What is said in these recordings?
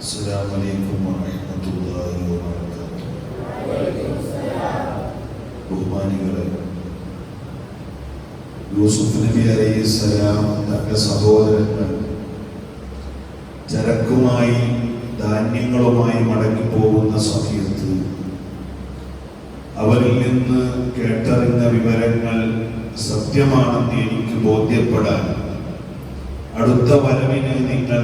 السلام عليكم ورحمة الله وبركاته ബഹുമാനികളെ യൂസുഫ് നബി അലൈഹി സ്വലാം തന്റെ സഹോദരങ്ങൾ ചരക്കുമായി ധാന്യങ്ങളുമായി മടങ്ങി പോകുന്ന സമയത്ത് അവരിൽ നിന്ന് കേട്ടറിഞ്ഞ വിവരങ്ങൾ സത്യമാണെന്ന് എനിക്ക് ബോധ്യപ്പെടാൻ അടുത്ത വരവിന് നിങ്ങൾ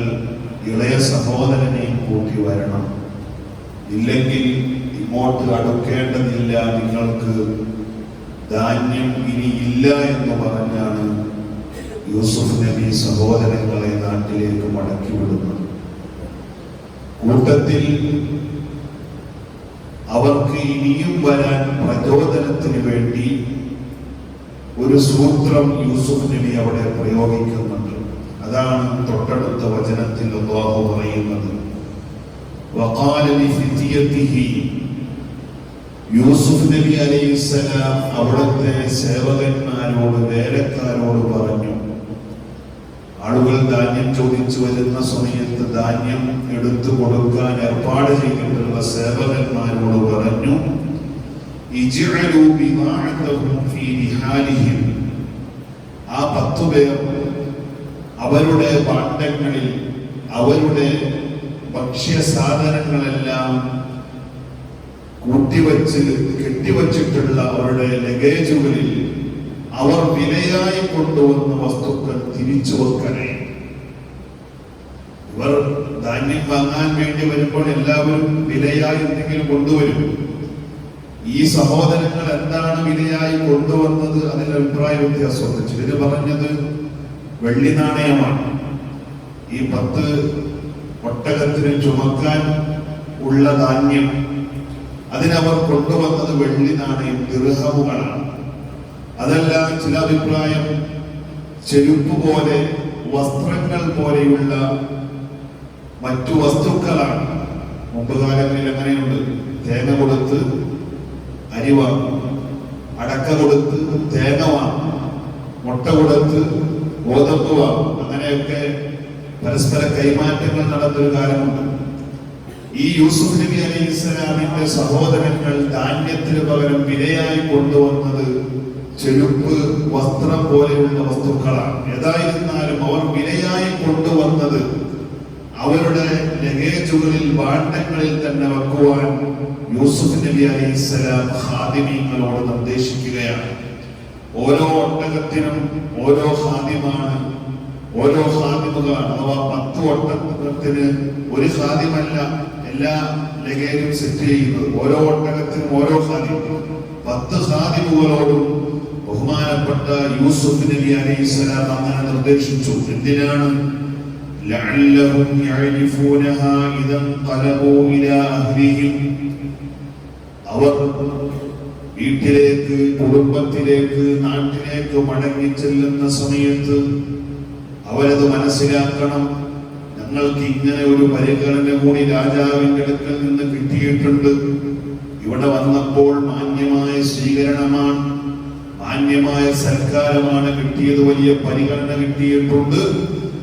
ഇളയ സഹോദരനെയും കൂട്ടി വരണം. ഇല്ലെങ്കിൽ ഇങ്ങോട്ട് അടുക്കേണ്ടതില്ല. നിങ്ങൾക്ക് ധാന്യം ഇനി ഇല്ല എന്ന് പറഞ്ഞാണ് യൂസുഫ് നബി സഹോദരങ്ങളെ നാട്ടിലേക്ക് മടക്കി വിടുന്നത്. കൂട്ടത്തിൽ അവർക്ക് ഇനിയും വരാൻ പ്രചോദനത്തിന് വേണ്ടി ഒരു സൂത്രം യൂസുഫ് നബി അവിടെ പ്രയോഗിക്കുന്നുണ്ട് അതാണ് തൊട്ടടുത്ത വചനത്തിൽ അള്ളാഹു പറയുന്നത്. യൂസുഫ് നബി അലൈഹിസ്സലാം അവിടുത്തെ സേവകന്മാരോട് വേലക്കാരോട് പറഞ്ഞു ആളുകൾ ധാന്യം ചോദിച്ചു വരുന്ന സമയത്ത് ധാന്യം എടുത്തു കൊടുക്കാൻ ഏർപ്പാട് ചെയ്തിട്ടുള്ള സേവകന്മാരോട് പറഞ്ഞു ആ പത്തു പേർ അവരുടെ പാട്ടങ്ങളിൽ അവരുടെ ഭക്ഷ്യ സാധനങ്ങളെല്ലാം കൂട്ടിവച്ച് കെട്ടിവച്ചിട്ടുള്ള അവരുടെ ലഗേജുകളിൽ അവർ വിലയായി കൊണ്ടുവന്ന വസ്തുക്കൾ തിരിച്ചു വെക്കണേ. ഇവർ ധാന്യം വാങ്ങാൻ വേണ്ടി വരുമ്പോൾ എല്ലാവരും വിലയായി എന്തെങ്കിലും കൊണ്ടുവരും. ഈ സഹോദരങ്ങൾ എന്താണ് വിലയായി കൊണ്ടുവന്നത്? അതിൽ അഭിപ്രായ വ്യത്യാസമുണ്ട്. ചിലര് പറഞ്ഞത് വെള്ളി നാണയമാണ്. ഈ പത്ത് ഒട്ടകത്തിന് ചുമക്കാൻ ഉള്ള ധാന്യം അതിനവർ കൊണ്ടുവന്നത് വെള്ളി നാണയം ദീർഘമുകളാണ് അതല്ല ചില അഭിപ്രായം ചെരുപ്പ് പോലെ വസ്ത്രങ്ങൾ പോലെയുള്ള മറ്റു വസ്തുക്കളാണ്. മുമ്പ് കാലങ്ങളിൽ എങ്ങനെയുണ്ട്? തേങ്ങ കൊടുത്ത് അരി വാങ്ങും അടക്ക കൊടുത്ത് തേങ്ങ വാങ്ങും മുട്ട കൊടുത്ത് വാങ്ങും അങ്ങനെയൊക്കെ പരസ്പര കൈമാറ്റങ്ങൾ നടന്നൊരു കാലമുണ്ട്. ഈ യൂസുഫ് നബി അലി ഇസ്ലാമിന്റെ സഹോദരങ്ങൾ ധാന്യത്തിന് പകരം വിലയായി കൊണ്ടുവന്നത് ചെരുപ്പ് വസ്ത്രം പോലെയുള്ള വസ്തുക്കളാണ്. ഏതായിരുന്നാലും അവർ വിലയായി കൊണ്ടുവന്നത് അവരുടെ ലഗേജുകളിൽ വാണ്ടങ്ങളിൽ തന്നെ വെക്കുവാൻ യൂസുഫ് നബി അലി ഇസ്ലാം ഹാദിമീങ്ങളോട് നിർദ്ദേശിക്കുകയാണ്. ഓരോ ഒട്ടകത്തിനും ഓരോ ഹാദിമാണ് ഓരോ ഹാദിമുകളാണ് അഥവാ പത്ത് ഒട്ടകത്തിന് ഒരു ഹാദിമല്ല എല്ലാ ലഗേജും സെറ്റ് ചെയ്യുന്നത് ഓരോ ഒട്ടകത്തിനും ഓരോ ഹാദിം പത്ത് ഹാദിമുകളോടും ബഹുമാനപ്പെട്ട യൂസുഫ് നബി അലൈഹി സ്വലാം അങ്ങനെ നിർദ്ദേശിച്ചു എന്തിനാണ് لعلهم يعرفونها إذا انقلبوا إلى أهلهم അവർ വീട്ടിലേക്ക് കുടുംബത്തിലേക്ക് നാട്ടിലേക്ക് മടങ്ങി ചെല്ലുന്ന സമയത്ത് അവരത് മനസ്സിലാക്കണം. ഞങ്ങൾക്ക് ഇങ്ങനെ ഒരു പരിഗണന കൂടി രാജാവിന്റെ അടുക്കൽ നിന്ന് കിട്ടിയിട്ടുണ്ട്. ഇവിടെ വന്നപ്പോൾ മാന്യമായ സ്വീകരണമാണ് മാന്യമായ സൽക്കാരമാണ് കിട്ടിയത് വലിയ പരിഗണന കിട്ടിയിട്ടുണ്ട്.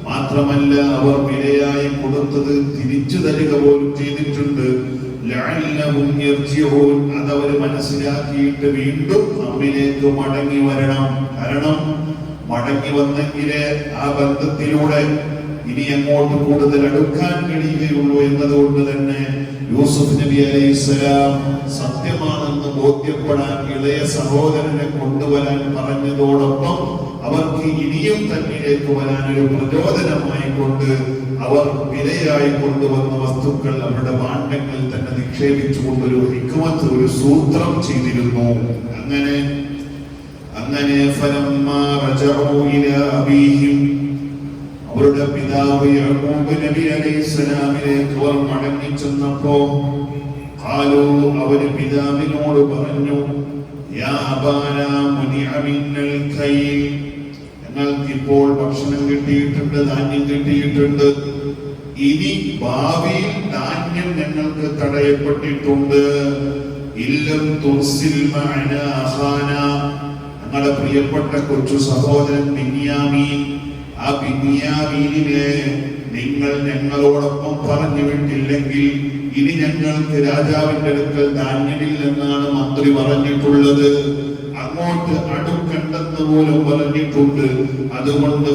മാത്രമല്ല അവർ വിലയായി കൊടുത്തത് തിരിച്ചു തരിക പോലും ചെയ്തിട്ടുണ്ട്. യർജിഊൻ അതവർ മനസ്സിലാക്കിയിട്ട് വീണ്ടും നമ്മിലേക്ക് മടങ്ങി വരണം. കാരണം മടങ്ങി വന്നെങ്കിലേ ആ ബന്ധത്തിലൂടെ ഇനി എങ്ങോട്ട് കൂടുതൽ അടുക്കാൻ കഴിയുകയുള്ളൂ എന്നതുകൊണ്ട് തന്നെ യൂസുഫ് നബി അലൈഹിസ്സലാം സത്യമാണെന്ന് ബോധ്യപ്പെടാൻ ഇളയ സഹോദരനെ കൊണ്ടുവരാൻ പറഞ്ഞതോടൊപ്പം അവർക്ക് ഇനിയും തന്നിലേക്ക് വരാൻ ഒരു അവർ വിലയായി കൊണ്ടുവന്ന വസ്തുക്കൾ അവരുടെ ഭാണ്ഡങ്ങളിൽ തന്നെ നിക്ഷേപിച്ചുകൊണ്ട് ഒരു ഹിക്മത്ത് ഒരു സൂത്രം ചെയ്തിരുന്നു. അങ്ങനെ അങ്ങനെ അവരുടെ പിതാവ് നബി അലൈഹിസ്സലാമിലേക്ക് അവർ മടങ്ങി ചെന്നപ്പോ ആലോ അവർ പിതാവിനോട് പറഞ്ഞു യാ ഞങ്ങൾക്ക് ഇപ്പോൾ ഭക്ഷണം കിട്ടിയിട്ടുണ്ട് ധാന്യം കിട്ടിയിട്ടുണ്ട്. ഇനി ഭാവിയിൽ ധാന്യം ഞങ്ങൾക്ക് തടയപ്പെട്ടിട്ടുണ്ട്. ഇല്ലം തുർസിൽ ഞങ്ങളുടെ പ്രിയപ്പെട്ട കൊച്ചു സഹോദരൻ ബിന്യാമീൻ ആ ബിന്യാമീനിനെ നിങ്ങൾ ഞങ്ങളോടൊപ്പം പറഞ്ഞു വിട്ടില്ലെങ്കിൽ ഇനി ഞങ്ങൾക്ക് രാജാവിന്റെ അടുക്കൽ ധാന്യമില്ലെന്നാണ് മന്ത്രി പറഞ്ഞിട്ടുള്ളത്. അങ്ങോട്ട് അടുക്കണ്ടെന്ന് പോലും പറഞ്ഞിട്ടുണ്ട്. അതുകൊണ്ട്.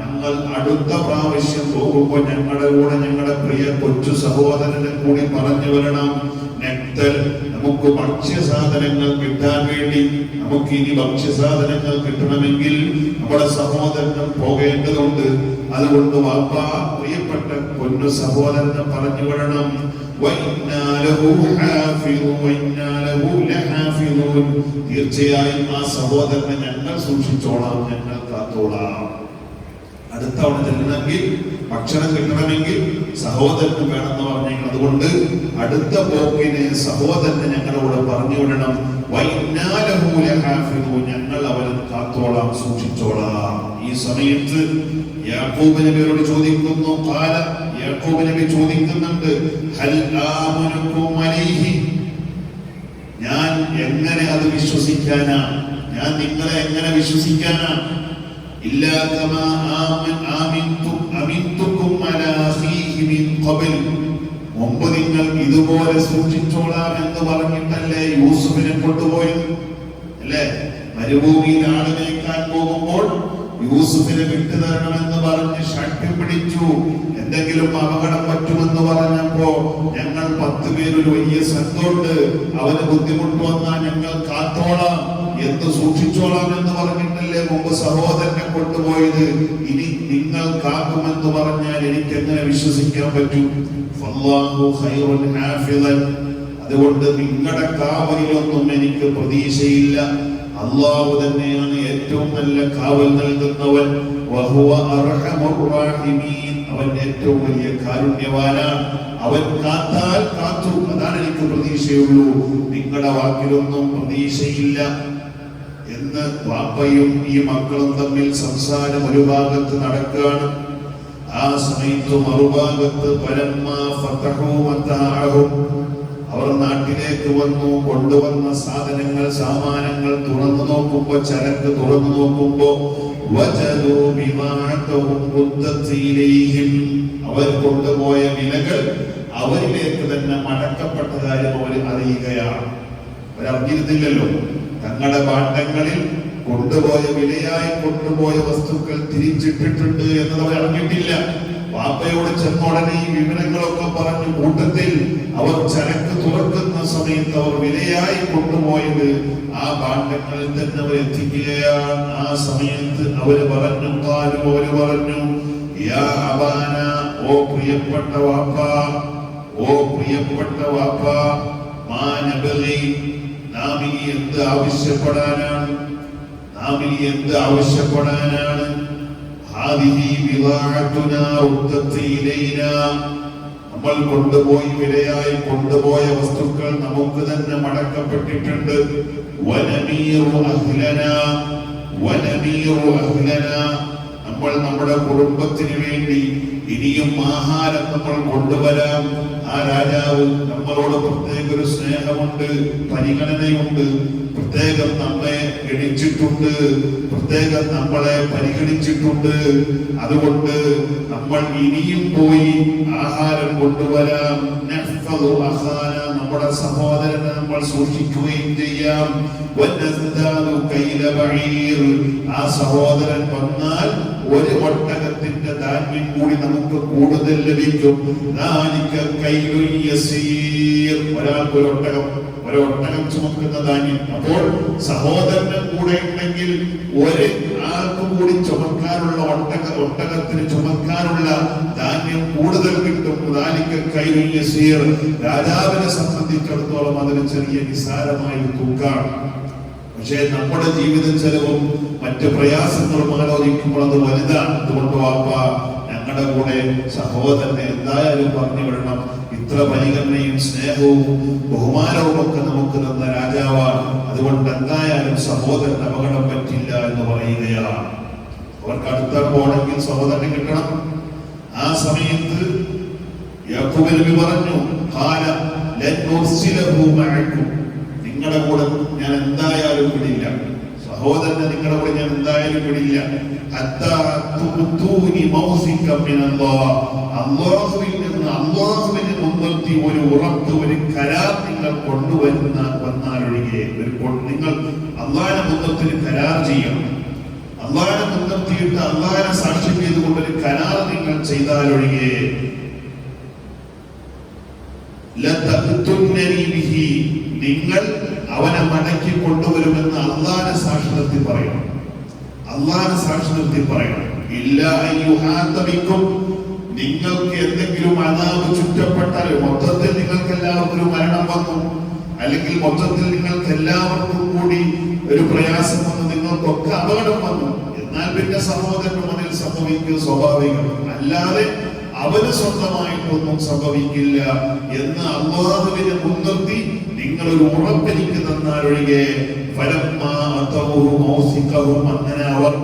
ഞങ്ങൾ അടുത്ത പ്രാവശ്യം പോകുമ്പോൾ ഞങ്ങളുടെ കൂടെ ഞങ്ങളുടെ പ്രിയ കൊച്ചു സഹോദരനെ കൂടി പറഞ്ഞു വരണം. നെക്തൽ നമുക്ക് ഭക്ഷ്യസാധനങ്ങൾ കിട്ടാൻ വേണ്ടി നമുക്ക് ഇനി ഭക്ഷ്യസാധനങ്ങൾ കിട്ടണമെങ്കിൽ നമ്മുടെ സഹോദരനും പോകേണ്ടതുണ്ട്. അതുകൊണ്ട് വാപ്പ പ്രിയപ്പെട്ട പൊന്നു സഹോദരനെ പറഞ്ഞു വിടണം وإنا له حافظون وإنا له لحافظون തീർച്ചയായും ആ സഹോദരനെ ഞങ്ങൾ സൂക്ഷിച്ചോളാം ഞങ്ങൾ കാത്തോളാം അടുത്ത തവണ ചെല്ലണമെങ്കിൽ ഭക്ഷണം കിട്ടണമെങ്കിൽ സഹോദരന് വേണമെന്ന് പറഞ്ഞു അതുകൊണ്ട് അടുത്ത പോക്കിന് സഹോദരനെ ഞങ്ങളോട് പറഞ്ഞു വിടണം വൈന്നാലഹു ലഹാഫിദൂൻ. ഞങ്ങൾ അവരെ കാത്തോളാം സൂക്ഷിച്ചോളാം ഈ സമയത്ത് യാക്കൂബ് നബിയോട് ചോദിക്കുന്നു കാല യാക്കൂബ് നബി ചോദിക്കുന്നുണ്ട് ഹൽ ആമനുക്കും അലൈഹി. ഞാൻ എങ്ങനെ അത് വിശ്വസിക്കാനാ? ഞാൻ നിങ്ങളെ എങ്ങനെ വിശ്വസിക്കാനാ? ഇല്ലാ കമാ ആമൻ ആമിൻതും അമിൻതുക്കും അലാ അഖീഹി മിൻ ഖബൽ. മുമ്പ് നിങ്ങൾ ഇതുപോലെ സൂക്ഷിച്ചോളാം എന്ന് പറഞ്ഞിട്ടല്ലേ യൂസുഫിനെ കൊണ്ടുപോയത്? അല്ലേ? മരുഭൂമിയിൽ ആൾ പോകുമ്പോൾ യൂസുഫിനെ വിട്ടുതരണമെന്ന് പറഞ്ഞ് ഷട്ടി പിടിച്ചു. എന്തെങ്കിലും അപകടം പറ്റുമെന്ന് പറഞ്ഞപ്പോ ഞങ്ങൾ പത്ത് പേരൊരു വലിയ സംഘമുണ്ട് അവന് ബുദ്ധിമുട്ട് വന്നാൽ ഞങ്ങൾ കാത്തോളാം. എന്ത് സൂക്ഷിച്ചോളാം എന്ന് പറഞ്ഞിട്ടല്ലേ മുമ്പ് സഹോദരനെ കൊണ്ടുപോയത്. ഇനി നിങ്ങൾ കാക്കുമെന്ന് പറഞ്ഞാൽ എനിക്ക് എങ്ങനെ വിശ്വസിക്കാൻ പറ്റും? അതുകൊണ്ട് നിങ്ങളുടെ കാവലിലൊന്നും എനിക്ക് പ്രതീക്ഷയില്ല. അള്ളാഹു തന്നെയാണ് ഏറ്റവും നല്ല കാവൽ നൽകുന്നവൻ. അവൻ ഏറ്റവും വലിയ കാരുണ്യവാനാണ്. അവൻ കാത്താൽ കാത്തു. അതാണ് എനിക്ക് പ്രതീക്ഷയുള്ളൂ. നിങ്ങളുടെ വാക്കിലൊന്നും പ്രതീക്ഷയില്ല എന്ന് വാപ്പയും ഈ മക്കളും തമ്മിൽ സംസാരം ഒരു ഭാഗത്ത് നടക്കുകയാണ്. ആ സമയത്ത് മറുഭാഗത്ത് പരമ്മ മതാഅഹും അവർ നാട്ടിലേക്ക് വന്നു കൊണ്ടുവന്ന സാധനങ്ങൾ സാമാനങ്ങൾ തുറന്നു നോക്കുമ്പോ ചരക്ക് തുറന്നു നോക്കുമ്പോ അവർ കൊണ്ടുപോയ വിലകൾ അവരിലേക്ക് തന്നെ മടക്കപ്പെട്ട കാര്യം അവർ അറിയുകയാണ്. അവരറിഞ്ഞിരുന്നില്ലല്ലോ തങ്ങളുടെ പാട്ടങ്ങളിൽ കൊണ്ടുപോയ വിലയായി കൊണ്ടുപോയ വസ്തുക്കൾ തിരിച്ചിട്ടിട്ടുണ്ട് എന്നത് അവർ അറിഞ്ഞിട്ടില്ല. വാപ്പയോട് ചെന്നോടനെ ഈ വിവരങ്ങളൊക്കെ പറഞ്ഞു കൂട്ടത്തിൽ അവർ ചരക്ക് തുറക്കുന്ന സമയത്ത് അവർ വിലയായി കൊണ്ടുപോയത് ആ പാണ്ഡങ്ങളിൽ തന്നെ അവർ എത്തിക്കുകയാണ്. ആ സമയത്ത് അവർ പറഞ്ഞു കാലു അവർ പറഞ്ഞു ഓ പ്രിയപ്പെട്ട വാപ്പ ഓ പ്രിയപ്പെട്ട വാപ്പ മാനബലി നാം ഇനി എന്ത് ആവശ്യപ്പെടാനാണ്? നാം ഇനി എന്ത് ആവശ്യപ്പെടാനാണ്? ഹാദിഹി بضاعتنا ردت ഇലൈനാ നമ്മൾ കൊണ്ടുപോയി വിലയായി കൊണ്ടുപോയ വസ്തുക്കൾ നമുക്ക് തന്നെ മടക്കപ്പെട്ടിട്ടുണ്ട്. നമ്മൾ നമ്മുടെ കുടുംബത്തിന് വേണ്ടി ഇനിയും ആഹാരം നമ്മൾ കൊണ്ടുവരാം. ആ രാജാവ് നമ്മളോട് പ്രത്യേക ഒരു സ്നേഹമുണ്ട് പരിഗണനയുണ്ട്. പ്രത്യേകം നമ്മെ ഗണിച്ചിട്ടുണ്ട് പ്രത്യേകം നമ്മളെ പരിഗണിച്ചിട്ടുണ്ട്. അതുകൊണ്ട് നമ്മൾ ഇനിയും പോയി ആഹാരം കൊണ്ടുവരാം. നമ്മുടെ സഹോദരനെ നമ്മൾ സൂക്ഷിക്കുകയും ചെയ്യാം. ആ സഹോദരൻ വന്നാൽ ഒരു ഒട്ടകത്തിന്റെ ധാന്യം കൂടി നമുക്ക് കൂടുതൽ ലഭിക്കും. ഒരാൾക്ക് ഒരു ഒട്ടകം ഒരു ഒട്ടകം ചുമക്കുന്ന ധാന്യം. അപ്പോൾ സഹോദരന് കൂടെ ഉണ്ടെങ്കിൽ ഒരു ആൾക്ക് കൂടി ചുമക്കാനുള്ള ഒട്ടക ഒട്ടകത്തിന് ചുമക്കാനുള്ള ധാന്യം കൂടുതൽ കിട്ടും. ദാലിക കൈലുൻ യസീർ രാജാവിനെ സംബന്ധിച്ചിടത്തോളം അതിന് ചെറിയ നിസാരമായ തൂക്കാണ് പക്ഷേ നമ്മുടെ ജീവിത ചെലവും മറ്റ് പ്രയാസങ്ങളും ആലോചിക്കുമ്പോൾ അത് വലുതാണ്. അതുകൊണ്ട് വാപ്പ ഞങ്ങളുടെ കൂടെ സഹോദരനെ എന്തായാലും പറഞ്ഞു വിടണം. ഇത്ര പരിഗണനയും സ്നേഹവും ബഹുമാനവും ഒക്കെ നമുക്ക് തന്ന രാജാവാണ്. അതുകൊണ്ട് എന്തായാലും സഹോദരൻ അപകടം പറ്റില്ല എന്ന് പറയുകയാണ്. അവർക്ക് അടുത്ത പോണെങ്കിൽ സഹോദരനെ കിട്ടണം. ആ സമയത്ത് പറഞ്ഞു നിങ്ങളുടെ കൂടെ ഞാൻ എന്തായാലും വിടില്ല. സഹോദരനെ നിങ്ങളുടെ കൂടെ ഞാൻ എന്തായാലും വിടില്ല. അല്ലാഹുവിൽ അള്ളാഹുവിനെ മുൻനിർത്തി ഒരു ഉറപ്പ് ഒരു കരാർ നിങ്ങൾ കൊണ്ടുവരുന്ന വന്നാലൊഴികെ ഒരു നിങ്ങൾ അള്ളാഹിനെ മുൻനിർത്തി കരാർ ചെയ്യണം അള്ളാഹിനെ മുൻനിർത്തിയിട്ട് അള്ളാഹിനെ സാക്ഷ്യം ചെയ്തുകൊണ്ട് ഒരു കരാർ നിങ്ങൾ ചെയ്താലൊഴികെ. നിങ്ങൾ അവനെ മടക്കി കൊണ്ടുവരുമെന്ന് അള്ളാഹിനെ സാക്ഷി നിർത്തി പറയണം അള്ളാഹിനെ സാക്ഷി നിർത്തി പറയണം ഇല്ല നിങ്ങൾക്ക് എന്തെങ്കിലും അതാവ് ചുറ്റപ്പെട്ടാൽ മൊത്തത്തിൽ നിങ്ങൾക്ക് എല്ലാവർക്കും മരണം വന്നു. അല്ലെങ്കിൽ മൊത്തത്തിൽ നിങ്ങൾക്ക് എല്ലാവർക്കും കൂടി ഒരു പ്രയാസം വന്നു നിങ്ങൾക്കൊക്കെ അപകടം വന്നു. എന്നാൽ പിന്നെ സഹോദരനും അതിൽ സംഭവിക്കുക സ്വാഭാവികം. അല്ലാതെ അവന് സ്വന്തമായിട്ടൊന്നും സംഭവിക്കില്ല എന്ന് അള്ളാഹുവിനെ മുൻനിർത്തി നിങ്ങൾ ഒരു അതൗഹു മൗസിഖഹും അങ്ങനെ അവർ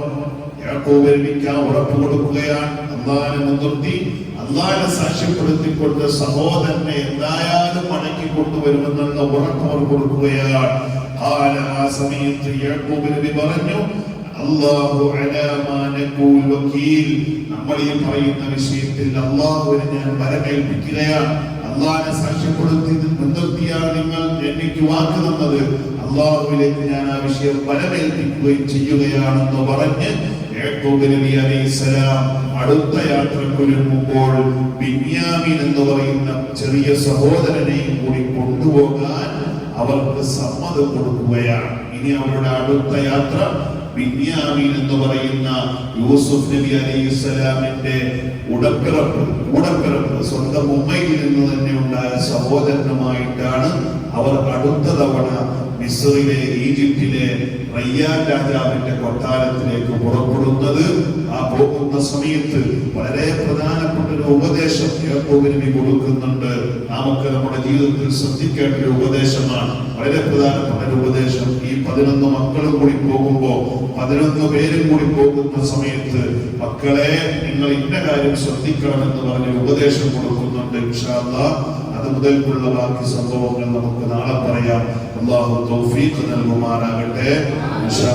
ഉറപ്പ് കൊടുക്കുകയാണ്. അള്ളാഹിനെ മുൻനിർത്തി അള്ളാഹിനെ സാക്ഷ്യപ്പെടുത്തിക്കൊണ്ട് സഹോദരനെ എന്തായാലും മടക്കി കൊണ്ടുവരുമെന്നുള്ള അവർ കൊടുക്കുകയാണ്. ആ സമയത്ത് യാക്കോബ് നബി പറഞ്ഞു നഖൂൽ വക്കീൽ നമ്മൾ ഈ പറയുന്ന വിഷയത്തിൽ അള്ളാഹുവിനെ ഞാൻ വരമേൽപ്പിക്കുകയാണ്. അള്ളാഹിനെ സാക്ഷ്യപ്പെടുത്തി മുൻനിർത്തിയാണ് നിങ്ങൾ എനിക്ക് വാക്ക് തന്നത്. അള്ളാഹുവിലേക്ക് ഞാൻ ആ വിഷയം വരമേൽപ്പിക്കുകയും ചെയ്യുകയാണെന്ന് പറഞ്ഞ് അടുത്ത യാത്രക്കൊരുങ്ങുമ്പോൾ ബിന്യാമിൻ എന്ന് പറയുന്ന ചെറിയ സഹോദരനെയും കൂടി കൊണ്ടുപോകാൻ അവർക്ക് സമ്മതം കൊടുക്കുകയാണ്. ഇനി അവരുടെ അടുത്ത യാത്ര ബിന്യാമീൻ എന്ന് പറയുന്ന യൂസുഫ് നബി അലൈഹി സ്വലാമിന്റെ ഉടപ്പിറപ്പ്. സ്വന്തം ഉമ്മയിൽ നിന്ന് തന്നെ ഉണ്ടായ സഹോദരനുമായിട്ടാണ് അവർ അടുത്ത തവണ മിസ്രിലെ ഈജിപ്തിലെ റയ്യാൻ രാജാവിന്റെ കൊട്ടാരത്തിലേക്ക് പുറപ്പെടുന്നത് ആ പോകുന്ന സമയത്ത് വളരെ പ്രധാനപ്പെട്ട ഒരു ഉപദേശം യാക്കോബ് നബി കൊടുക്കുന്നുണ്ട്. നമുക്ക് നമ്മുടെ ജീവിതത്തിൽ ശ്രദ്ധിക്കേണ്ട ഒരു ഉപദേശമാണ്. വളരെ പ്രധാനപ്പെട്ട ഒരു ഉപദേശം. ഈ പതിനൊന്ന് മക്കളും കൂടി പോകുമ്പോ പതിനൊന്ന് പേരും കൂടി പോകുന്ന സമയത്ത് മക്കളെ നിങ്ങൾ ഇന്ന കാര്യം ശ്രദ്ധിക്കണം എന്ന് പറഞ്ഞ ഉപദേശം കൊടുക്കുന്നുണ്ട് അത് മുതൽക്കുള്ള ബാക്കി സംഭവങ്ങൾ നമുക്ക് നാളെ പറയാം. അള്ളാഹു തൗഫീഖ് നൽകുമാറാകട്ടെ. ഇൻഷാ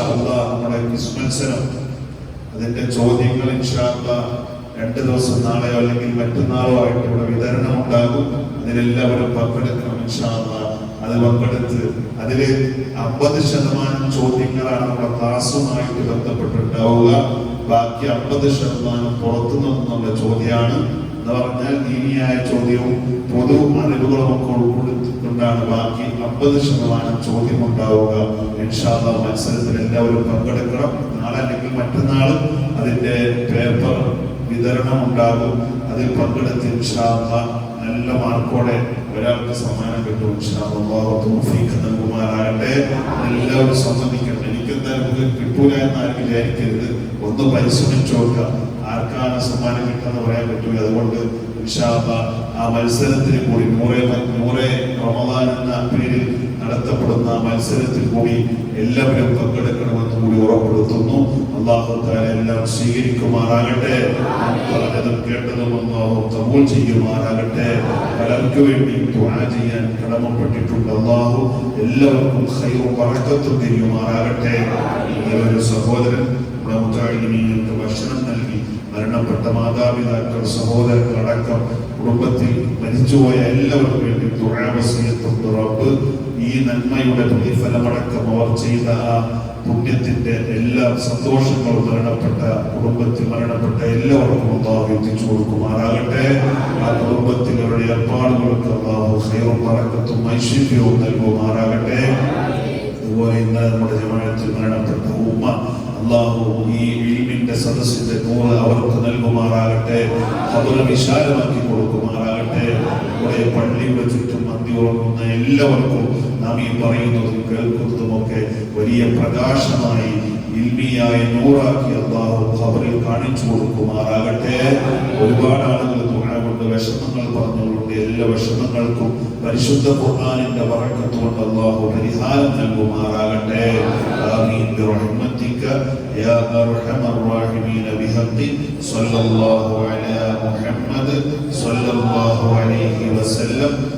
നമ്മുടെ മത്സരം അതിന്റെ ചോദ്യങ്ങൾ ഇൻഷാ രണ്ട് ദിവസം നാളെയോ അല്ലെങ്കിൽ മറ്റന്നാളോ ആയിട്ട് ഇവിടെ വിതരണം ഉണ്ടാകും. അതിലെല്ലാവരും പങ്കെടുക്കണം ഇൻഷാ അത് പങ്കെടുത്ത് അതിൽ അമ്പത് ശതമാനം ചോദ്യങ്ങളാണ് നമ്മുടെ ക്ലാസ്സുമായിട്ട് ബന്ധപ്പെട്ടുണ്ടാവുക ബാക്കി അമ്പത് ശതമാനം പുറത്തു നിന്നുള്ള ചോദ്യമാണ്. എന്ന് പറഞ്ഞാൽ ദീനിയായ ചോദ്യവും പൊതു അറിവുകളും ഒക്കെ ഉൾക്കൊള്ളിക്കൊണ്ടാണ് ബാക്കി അമ്പത് ശതമാനം ചോദ്യം ഉണ്ടാവുക ഇൻഷാല്ല മത്സരത്തിൽ എല്ലാവരും പങ്കെടുക്കണം. നാളെ അല്ലെങ്കിൽ മറ്റന്നാൾ അതിന്റെ പേപ്പർ വിതരണം ഉണ്ടാകും. അതിൽ പങ്കെടുത്ത് ഇൻഷാല്ല നല്ല മാർക്കോടെ ഒരാൾക്ക് സമ്മാനം കിട്ടും. ഇൻഷാല്ലാ. അല്ലാഹു തൗഫീഖ് നൽകുമാറാകട്ടെ. എല്ലാവരും സമ്മതിക്കണം. ഇത് കിട്ടൂല എന്ന് വിചാരിക്കരുത്? ഒന്ന് പരിശ്രമിച്ചു നോക്കുക ആർക്കാണ് സമ്മാനം കിട്ടുന്നത് പറയാൻ പറ്റൂല. അതുകൊണ്ട് വിശാഖ ആ മത്സരത്തിന് കൂടി നൂറെ നൂറെ റമദാൻ എന്ന പേരിൽ നടത്തപ്പെടുന്ന മത്സരത്തിൽ കൂടി എല്ലാവരും പങ്കെടുക്കണമെന്ന് കൂടി ഉറപ്പെടുത്തുന്നു അള്ളാഹു താല എല്ലാം സ്വീകരിക്കുമാറാകട്ടെ. പറഞ്ഞതും കേട്ടതും അള്ളാഹു കബൂൽ ചെയ്യുമാറാകട്ടെ. പലർക്കു വേണ്ടി ദുആ ചെയ്യാൻ കടമപ്പെട്ടിട്ടുണ്ട് അള്ളാഹു. എല്ലാവർക്കും ഖൈറും വറക്കത്തും തിരിയുമാറാകട്ടെ ഒരു സഹോദരൻ നമ്മുടെ ഭക്ഷണം നൽകി മരണപ്പെട്ട മാതാപിതാക്കൾ സഹോദരങ്ങൾ അടക്കം കുടുംബത്തിൽ മരിച്ചുപോയ എല്ലാവർക്കും വേണ്ടി ദുരാവസീയത്തുണ്ട് റബ്ബ്. ഈ നന്മയുടെ പ്രതിഫലമടക്കം അവർ ചെയ്ത ആ പുണ്യത്തിന്റെ എല്ലാ സന്തോഷങ്ങളും മരണപ്പെട്ട കുടുംബത്തിൽ മരണപ്പെട്ട എല്ലാവർക്കും അള്ളാഹു എത്തിച്ചു കൊടുക്കുമാറാകട്ടെ. ആ കുടുംബത്തിൽ അവരുടെ ഏർപ്പാടുകൾക്ക് അള്ളാഹു ഹൈറും പറക്കത്തും ഐശ്വര്യവും നൽകുമാറാകട്ടെ. അതുപോലെ ഇന്ന് നമ്മുടെ ജമാനത്തിൽ മരണപ്പെട്ട ഉമ്മ അള്ളാഹു ഈ ഇൽമിന്റെ സദസ്സിന്റെ നൂറ് അവർക്ക് നൽകുമാറാകട്ടെ. അവരെ വിശാലമാക്കി കൊടുക്കുമാറാകട്ടെ. നമ്മുടെ പള്ളിയുടെ ചുറ്റും മന്തി എല്ലാവർക്കും നാം ഈ പറയുന്നതും കേൾക്കുന്നതും ഒക്കെ വലിയ പ്രകാശമായി ഇൽമിയായി നൂറാക്കി അള്ളാഹു ഖബറിൽ കാണിച്ചു കൊടുക്കുമാറാകട്ടെ. ഒരുപാട് ആളുകൾ ദുആ കൊണ്ട് വിഷമങ്ങൾ പറഞ്ഞുകൊണ്ട് എല്ലാ വിഷമങ്ങൾക്കും പരിശുദ്ധ ഖുർആനിന്റെ ബറക്കത്ത് കൊണ്ട് അള്ളാഹു പരിഹാരം നൽകുമാറാകട്ടെ. ആമീൻ. ബിറഹ്മതിക യാ അർഹമർ على محمد صلى الله മുഹമ്മദ് സ്വല്ലല്ലാഹു